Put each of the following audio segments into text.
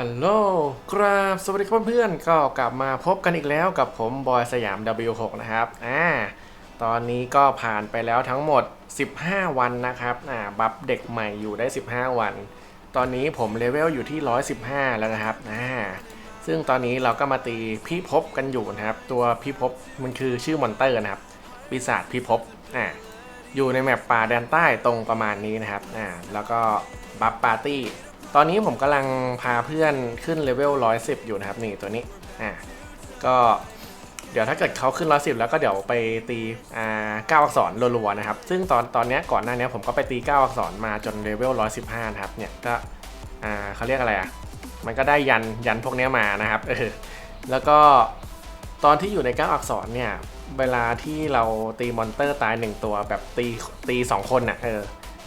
ฮัลโหลครับสวัสดีครับเพื่อนๆ ก็กลับมาพบกันอีกแล้วกับผมบอยสยาม W6 นะครับ อ่า ตอนนี้ก็ผ่านไปแล้วทั้งหมด 15 วันนะครับ อ่า บัฟเด็กใหม่อยู่ได้ 15 วัน ตอนนี้ผมเลเวลอยู่ที่ 115 แล้วนะครับ อ่า ซึ่งตอนนี้เราก็มาตีพี่ภพกันอยู่นะครับ ตัวพี่ภพมันคือชื่อมอนเตอร์นะครับ ปีศาจพี่ภพอ่า อยู่ในแมปป่าแดนใต้ตรงประมาณนี้นะครับ อ่า แล้วก็บัฟปาร์ตี้ ตอนนี้ผมกำลังพาเพื่อนขึ้นเลเวล110 อยู่นะครับนี่ตัวนี้อ่าก็เดี๋ยวถ้าเกิดเขาขึ้น110แล้วก็เดี๋ยวไปตีอ่า9อักษรรัวๆนะครับ ซึ่งตอนตอนนี้ก่อนหน้านี้ผมก็ไปตี9อักษรมาจนเลเวล115นะครับ เนี่ยก็อ่าเขาเรียกอะไรอะ มันก็ได้ยันยันพวกนี้มานะครับ เออ แล้วก็ตอนที่อยู่ใน9อักษรเนี่ย เวลาที่เราตีมอนเตอร์ตายหนึ่งตัวแบบตีตีสองคนน่ะ เออ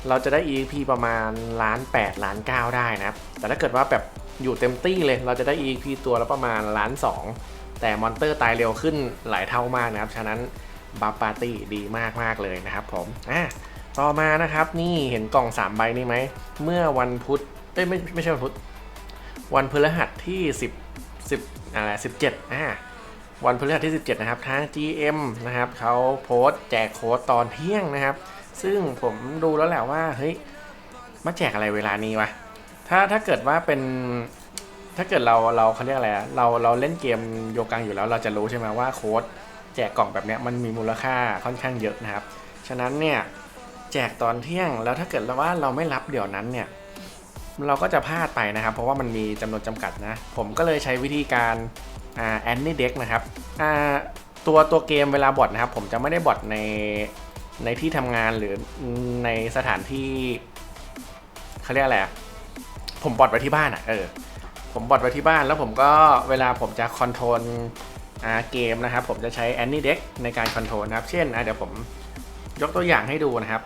เราจะได้ EXP ประมาณล้าน8ล้าน9ได้นะครับ แต่ถ้าเกิดว่าแบบอยู่เต็มตี้เลย เราจะได้ EXP ตัวละประมาณล้าน2แต่มอนเตอร์ตายเร็วขึ้นหลายเท่ามากนะครับ ฉะนั้นบัฟปาร์ตี้ดีมากมากเลยนะครับผม อะ ต่อมานะครับนี่เห็นกล่อง 3 ใบนี้ไหม เมื่อวันพุธเอ้ยไม่ไม่ใช่วันพุธ วันพฤหัสที่ 10 10อะไร17อ่าวันพฤหัสที่ 17 นะครับ ทาง GM นะครับเขาโพสต์แจกโค้ดตอนเที่ยงนะครับ ซึ่งผมดูแล้วแหละว่าเฮ้ยมาแจกอะไรเวลานี้วะถ้าถ้าเกิดว่าเป็นถ้าเกิดเราเราเขาเรียกอะไรเราเราเล่นเกมโยกังอยู่แล้ว เราจะรู้ใช่ไหมว่าโค้ดแจกกล่องแบบเนี้ยมันมีมูลค่าค่อนข้างเยอะนะครับ ฉะนั้นเนี่ยแจกตอนเที่ยงแล้วถ้าเกิดว่าเราไม่รับเดี๋ยวนั้นเนี่ยเราก็จะพลาดไปนะครับ เพราะว่ามันมีจำนวนจำกัดนะ ผมก็เลยใช้วิธีการแอนนี่เด็กนะครับตัวตัวเกมเวลาบอทนะครับ ผมจะไม่ได้บอทใน ในที่ทำงานหรือในสถานที่เขาเรียกอะไรผมบอทไว้ที่บ้านอะเออผมบอทไว้ที่บ้านแล้วผมก็เวลาผมจะคอนโทรลเกมนะครับ ผมจะใช้ a n y Deck ในการคอนโทรลนะครับ เช่นเดี๋ยวผมยกตัวอย่างให้ดูนะครับ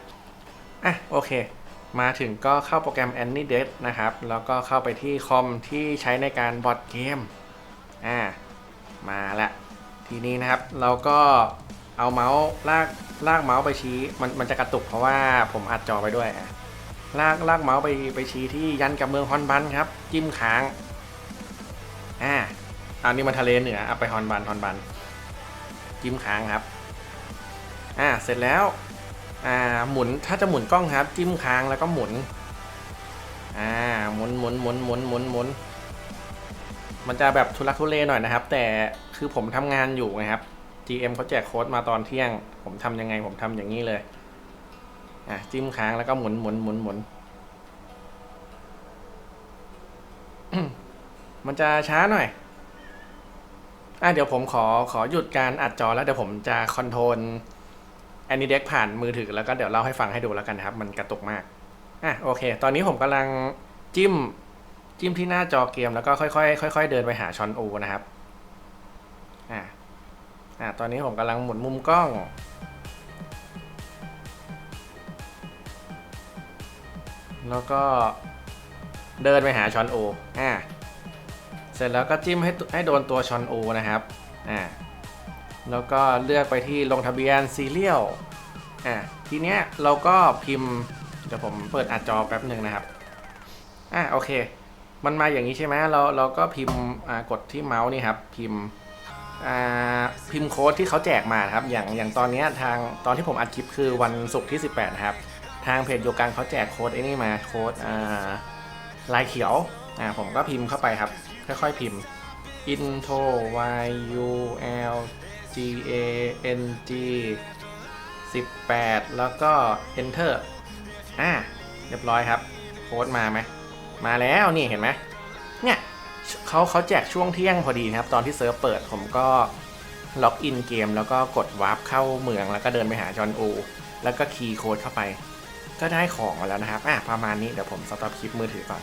อะโอเค มาถึงก็เข้าโปรแกรม a n y Deck นะครับ แล้วก็เข้าไปที่คอมที่ใช้ในการบอทเกมอ่ามาละทีนี้นะครับเราก็ เอาเมาส์ลากลากเมาส์ไปชี้มันมันจะกระตุกเพราะว่าผมอัดจอไปด้วยลากลากเมาส์ไปไปชี้ที่ยันกับเมืองฮอนบันครับ จิ้มค้างอ่าอันนี้มันทะเลเหนือเอาไปฮอนบันฮอนบัน จิ้มค้างครับอ่าเสร็จแล้วอ่าหมุนถ้าจะหมุนกล้องครับ จิ้มค้างแล้วก็หมุนอ่าหมุนหมุนหมุนหมุนหมุนหมุนมันจะแบบทุลักทุเลหน่อยนะครับ แต่คือผมทำงานอยู่ไงครับ GM เขาแจกโค้ดมาตอนเที่ยง ผมทำยังไงผมทำอย่างนี้เลย อะ จิ้มค้างแล้วก็หมุนหมุนหมุนหมุนมันจะช้าหน่อย อะเดี๋ยวผมขอขอหยุดการอัดจอแล้วเดี๋ยวผมจะคอนโทรลแอนิเด็กผ่านมือถือแล้วก็เดี๋ยวเล่าให้ฟังให้ดูแล้วกันนะครับ มันกระตุกมาก อะโอเค ตอนนี้ผมกำลังจิ้ม จิ้มที่หน้าจอเกมแล้วก็ค่อยๆค่อยๆเดินไปหาชอนโอนะครับ อ่าตอนนี้ผมกำลังหมุนมุมกล้อง แล้วก็เดินไปหาชอนโออ่าเสร็จแล้วก็จิ้มให้ให้โดนตัวชอนโอนะครับอ่าแล้วก็เลือกไปที่ลงทะเบียนซีเรียลอ่าทีเนี้ยเราก็พิมพ์เดี๋ยวผมเปิดอัดจอแป๊บหนึ่งนะครับอ่าโอเค มันมาอย่างนี้ใช่ไหมเราเราก็พิมพ์อ่ากดที่เมาส์นี่ครับพิมพ์ พิมพ์โค้ดที่เขาแจกมาครับ อย่างอย่างตอนนี้ทางตอนที่ผมอัดคลิปคือวันศุกร์ที่ 18นะครับ ทางเพจโยกังเขาแจกโค้ดไอ้นี่มาโค้ดลายเขียวอ่าผมก็พิมพ์เข้าไปครับ ค่อย ๆ พิมพ์ intro y u l g a n g 18 แล้วก็ enter อ่าเรียบร้อยครับ โค้ดมาไหม มาแล้วนี่เห็นไหมเนี่ย เขาเขาแจกช่วงเที่ยงพอดีนะครับ ตอนที่เซิร์ฟเปิดผมก็ล็อกอินเกม แล้วก็กดวาร์ปเข้าเมืองแล้วก็เดินไปหาจอห์นโอแล้วก็คีย์โค้ดเข้าไป ก็ได้ของมาแล้วนะครับอะประมาณนี้เดี๋ยวผมสต็อปคลิปมือถือก่อน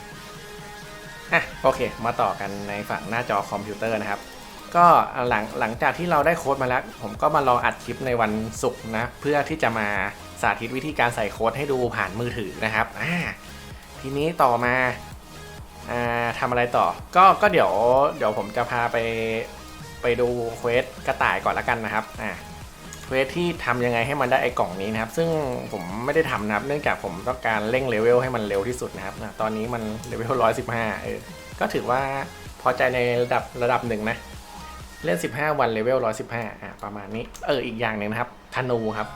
อะโอเค มาต่อกันในฝั่งหน้าจอคอมพิวเตอร์นะครับ ก็หลังหลังจากที่เราได้โค้ดมาแล้ว ผมก็มารองอัดคลิปในวันศุกร์นะเพื่อที่จะมาสาธิตวิธีการใส่โค้ดให้ดูผ่านมือถือนะครับอ่าทีนี้ต่อมา ทำอะไรต่อ ก็ก็เดี๋ยวเดี๋ยวผมจะพาไปไปดูเควสกระต่ายก่อนละกันนะครับอ่าเควสที่ทำยังไงให้มันได้ไอ้กล่องนี้นะครับ ซึ่งผมไม่ได้ทำนะครับ เนื่องจากผมต้องการเร่งเลเวลให้มันเร็วที่สุดนะครับตอนนี้มันเลเวลร้อยสิบห้าเออก็ถือว่าพอใจในระดับระดับหนึ่งนะ เล่น 15 วันเลเวล115อะประมาณนี้ เอออีกอย่างหนึ่งนะครับธนูครับ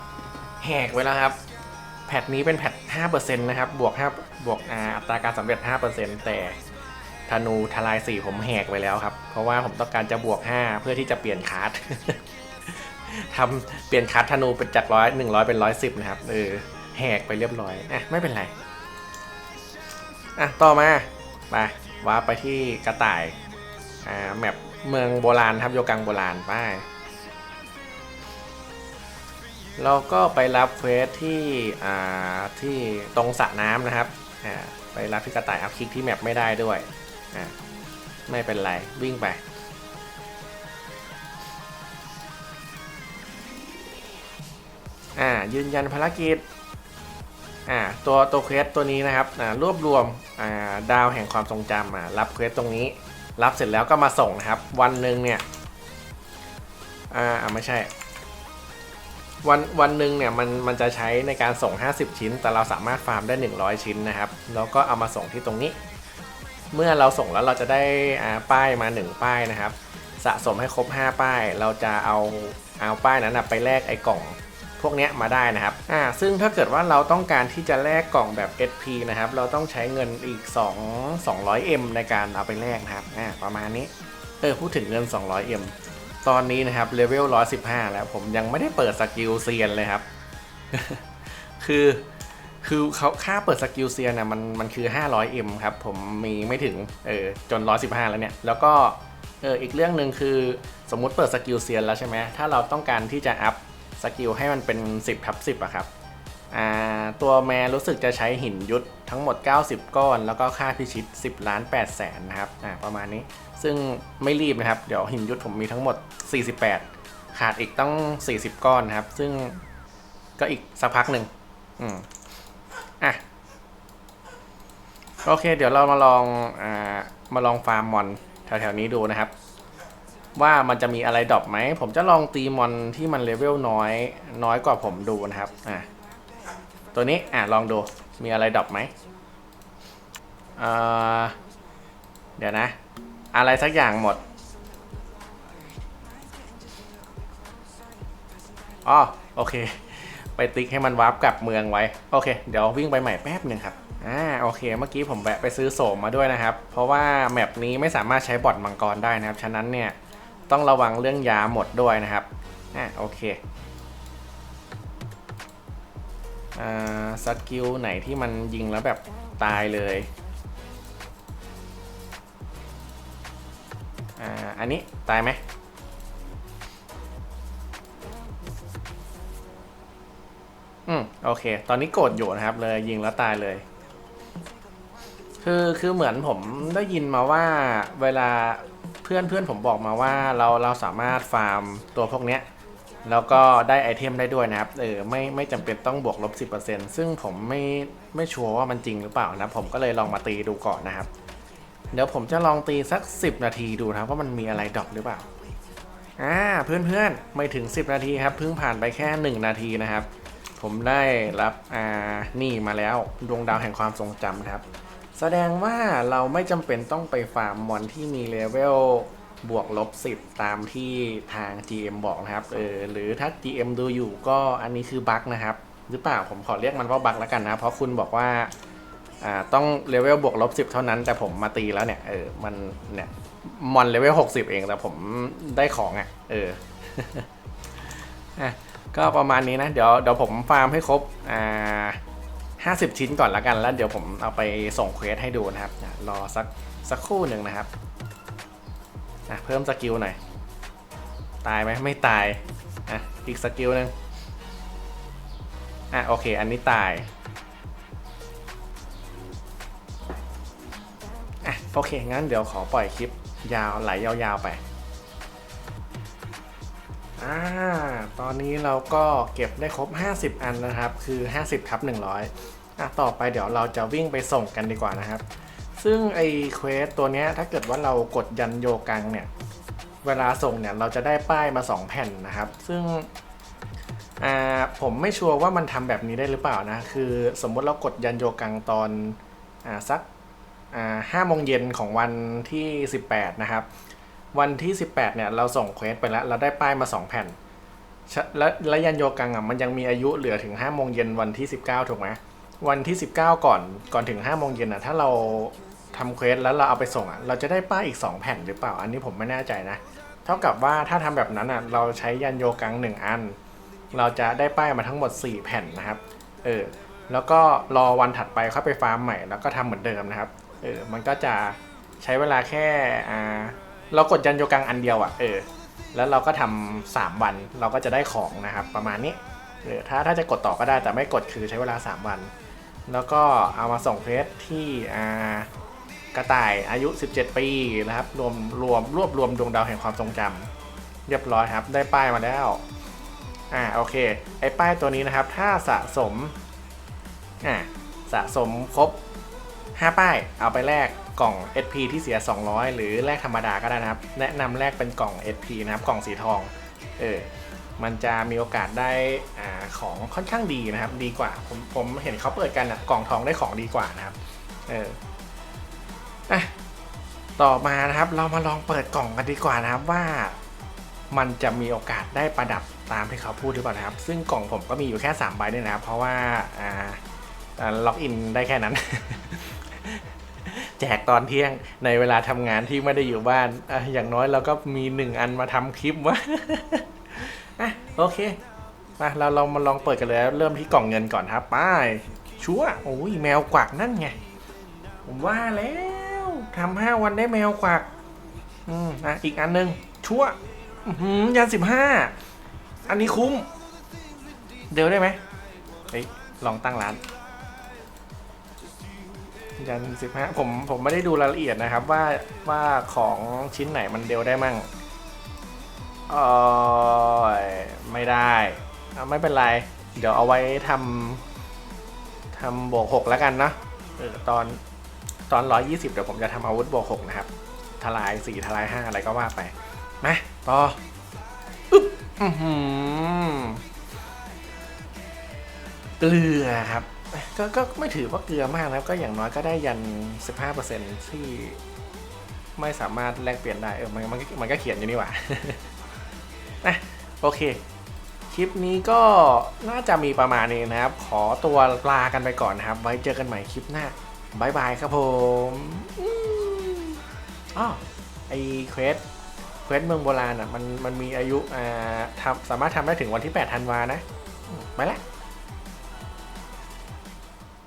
แหกไว้แล้วครับ พทนี้เป็นแพท5%นะครับ บวก5บวกอัตราการสำเร็จ 5%แต่ธนูทลาย 4 ผมแหกไปแล้วครับ เพราะว่าผมต้องการจะบวก 5 เพื่อที่จะเปลี่ยนคาร์ดทำเปลี่ยนคาร์ดธนูเป็นจากร้อยหนึ่งร้อยเป็นร้อยสิบนะครับ เออ แหกไปเรียบร้อย อะ ไม่เป็นไร อะ ต่อมาไปว่าไปที่กระต่าย อ่า แมปเมืองโบราณครับโยกังโบราณไป เราก็ไปรับเควสที่อ่าที่ตรงสระน้ำนะครับอ่าไปรับที่กระต่ายอัพคลิกที่แมปไม่ได้ด้วยอ่าไม่เป็นไร วิ่งไป อ่ายืนยันภารกิจอ่าตัวตัวเควสตัวนี้นะครับอ่ารวบรวมอ่าดาวแห่งความทรงจำอ่ารับเควสตรงนี้ รับเสร็จแล้วก็มาส่งนะครับ วันหนึ่งเนี่ยอ่าอ่าไม่ใช่ วันวันหนึ่งเนี่ยมันมันจะใช้ในการส่ง 50 ชิ้น แต่เราสามารถฟาร์มได้ 100 ชิ้นนะครับ แล้วก็เอามาส่งที่ตรงนี้ เมื่อเราส่งแล้วเราจะได้อ่าป้ายมา 1 ป้ายนะครับ สะสมให้ครบ 5 ป้าย เราจะเอาเอาป้ายนั้นไปแลกไอ้กล่องพวกนี้มาได้นะครับอ่าซึ่งถ้าเกิดว่าเราต้องการที่จะแลกกล่องแบบ SP นะครับ เราต้องใช้เงินอีก 2 200M ในการเอาไปแลกนะครับอ่าประมาณนี้ เออพูดถึงเงิน 200M ตอนนี้นะครับเลเวล115 แล้วผมยังไม่ได้เปิดสกิลเซียนเลยครับ คือคือเขาค่าเปิดสกิลเซียนน่ะมันมันคือ 500M ครับผมมีไม่ถึงเออจน 115 แล้วเนี่ย แล้วก็เอออีกเรื่องหนึ่งคือสมมุติเปิดสกิลเซียนแล้วใช่ไหมถ้าเราต้องการที่จะอัพสกิลให้มันเป็น 10ทับ10อะครับ ตัวแมนรู้สึกจะใช้หินยุทธทั้งหมด 90 ก้อน แล้วก็ค่าพิชิต 10 ล้าน8แสนนะครับประมาณนี้ ซึ่งไม่รีบนะครับ เดี๋ยวหินยุทธผมมีทั้งหมด 48 ขาดอีกต้อง 40 ก้อนนะครับ ซึ่งก็อีกสักพักหนึ่งอืมอะโอเค เดี๋ยวเรามาลองอ่ามาลองฟาร์มมอนแถวๆนี้ดูนะครับ ว่ามันจะมีอะไรดรอปไหม ผมจะลองตีมอนที่มันเลเวลน้อย น้อยกว่าผมดูนะครับอะ ตัวนี้อะลองดูมีอะไรดรอปไหมเออเดี๋ยวนะ อะไรสักอย่างหมดอ๋อโอเค ไปติ๊กให้มันวาร์ปกลับเมืองไว้ โอเค เดี๋ยววิ่งไปใหม่แป๊บหนึ่งครับอ่าโอเค เมื่อกี้ผมแวะไปซื้อโสมมาด้วยนะครับ เพราะว่าแมปนี้ไม่สามารถใช้บอทมังกรได้นะครับ ฉะนั้นเนี่ยต้องระวังเรื่องยาหมดด้วยนะครับอ่าโอเค สกิลไหนที่มันยิงแล้วแบบตายเลยอันนี้ตายไหมอืมโอเค ตอนนี้โกรธอยู่นะครับเลยยิงแล้วตายเลย คือคือเหมือนผมได้ยินมาว่าเวลาเพื่อนเพื่อนผมบอกมาว่าเราเราสามารถฟาร์มตัวพวกเนี้ย แล้วก็ได้ไอเทมได้ด้วยนะครับ เออไม่ไม่จำเป็นต้องบวกลบ 10%ซึ่งผมไม่ไม่ชัวร์ว่ามันจริงหรือเปล่านะ ผมก็เลยลองมาตีดูก่อนนะครับ เดี๋ยวผมจะลองตีสัก 10 นาทีดูนะครับว่ามันมีอะไรดรอปหรือเปล่า อ่าเพื่อนเพื่อนๆ ไม่ถึง 10 นาทีครับ เพิ่งผ่านไปแค่ 1 นาทีนะครับ ผมได้รับ อ่า นี่มาแล้วดวงดาวแห่งความทรงจำครับ แสดงว่าเราไม่จำเป็นต้องไปฟาร์มมอนที่มีเลเวล บวกลบ10 ตามที่ทาง GM บอกนะครับเออหรือถ้า GM ดูอยู่ก็อันนี้คือบั๊กนะครับ หรือเปล่าผมขอเรียกมันว่าบั๊กแล้วกันนะ เพราะคุณบอกว่าอ่าต้องเลเวลบวกลบ10 เท่านั้น แต่ผมมาตีแล้วเนี่ยเออมันเนี่ยมอนเลเวล60 เองแต่ผมได้ของอะเอออะก็ประมาณนี้นะ เดี๋ยวเดี๋ยวผมฟาร์มให้ครบอ่า50ชิ้นก่อนละกันแล้วเดี๋ยวผมเอาไปส่งเควสให้ดูนะครับ รอสักสักครู่หนึ่งนะครับ อะเพิ่มสกิลหน่อย ตายไหมไม่ตาย อะ อีกสกิลหนึ่งอะโอเค อันนี้ตาย อะโอเค งั้นเดี๋ยวขอปล่อยคลิปยาวไหลยาวๆไป อ่า ตอนนี้เราก็เก็บได้ครบ 50 อันนะครับ คือ 50ทับ100อะต่อไปเดี๋ยวเราจะวิ่งไปส่งกันดีกว่านะครับ ซึ่งไอ้เควสตัวนี้ถ้าเกิดว่าเรากดยันโยกังเนี่ย เวลาส่งเนี่ยเราจะได้ป้ายมา 2 แผ่นนะครับ ซึ่งผมไม่ชัวร์ว่ามันทำแบบนี้ได้หรือเปล่านะ คือสมมติเรากดยันโยกังตอนอสักห้าโมงเย็นของวันที่ 18 นะครับ วันที่ 18 เนี่ยเราส่งเควสไปแล้ว เราได้ป้ายมา 2 แผ่น และและยันโยกังอะมันยังมีอายุเหลือถึง5โมงเย็นวันที่ 19 ถูกไหมวันที่ 19 ก่อนก่อนถึง5โมงเย็นอะถ้าเรา ทำเควสแล้วเราเอาไปส่งอะเราจะได้ป้ายอีก 2 แผ่นหรือเปล่าอันนี้ผมไม่แน่ใจนะ เท่ากับว่าถ้าทำแบบนั้นอะเราใช้ยันโยกัง 1 อัน เราจะได้ป้ายมาทั้งหมด 4 แผ่นนะครับเออแล้วก็รอวันถัดไปเข้าไปฟาร์มใหม่แล้วก็ทำเหมือนเดิมนะครับเออมันก็จะใช้เวลาแค่อ่าเรากดยันโยกังอันเดียวอะเออแล้วเราก็ทำสามวันเราก็จะได้ของนะครับประมาณนี้เออถ้าถ้าจะกดต่อก็ได้แต่ไม่กดคือใช้เวลา 3 วัน แล้วก็เอามาส่งเพจที่อ่า กระต่ายอายุ 17 ปีนะครับ รวมรวมรวบรวมดวงดาวแห่งความทรงจำเรียบร้อยครับ ได้ป้ายมาแล้ว อ่าโอเค ไอ้ป้ายตัวนี้นะครับ ถ้าสะสม อะสะสมครบ 5 ป้าย เอาไปแลกกล่อง SP ที่เสีย 200 หรือแลกธรรมดาก็ได้นะครับ แนะนำแลกเป็นกล่อง SP นะครับ กล่องสีทอง เออ มันจะมีโอกาสได้อ่าของค่อนข้างดีนะครับ ดีกว่า ผมผมเห็นเขาเปิดกันอะกล่องทองได้ของดีกว่านะครับ เออ ต่อมานะครับเรามาลองเปิดกล่องกันดีกว่านะครับว่า มันจะมีโอกาสได้ประดับตามที่เขาพูดหรือเปล่านะครับ ซึ่งกล่องผมก็มีอยู่แค่3ใบด้วยนะครับ เพราะว่าอ่าล็อกอินได้แค่นั้น แจกตอนเที่ยงในเวลาทำงานที่ไม่ได้อยู่บ้านอะอย่างน้อยเราก็มีหนึ่งอันมาทำคลิปวะอะโอเคมาเราลองมาลองเปิดกันเลยเริ่มที่กล่องเงินก่อนครับไปชัวโอ้ยแมวกวักนั่นไง ผมว่าแล้ว ทำห้าวันได้แมวกวัก อืมอะอีกอันหนึ่งชั่วหือยันสิบห้าอันนี้คุ้ม เดี๋ยวได้ไหมเฮ้ยลองตั้งร้าน ยันสิบห้าผมผมไม่ได้ดูรายละเอียดนะครับว่าว่าของชิ้นไหนมันเดลได้มั่งเออไม่ได้ไม่เป็นไร เดี๋ยวเอาไว้ทำทำบวกหกแล้วกันนะเออตอน ตอนร้อยยี่สิบเดี๋ยวผมจะทำอาวุธบวกหกนะครับ ทลายสี่ทลายห้าอะไรก็ว่าไปมาต่ออึ๊บอื้อหือเกลือครับก็ก็ไม่ถือว่าเกลือมากนะครับ ก็อย่างน้อยก็ได้ยัน 15%ที่ไม่สามารถแลกเปลี่ยนได้ เออ มันมันก็มันก็เขียนอยู่นี่หว่านะโอเค คลิปนี้ก็น่าจะมีประมาณนี้นะครับ ขอตัวลากันไปก่อนนะครับ ไว้เจอกันใหม่คลิปหน้า บายบายครับผมอืมอ้อไอเควสเควสเมืองโบราณอะมันมันมีอายุอ่าทำสามารถทำได้ถึงวันที่ 8 ธันวานะ ไปละ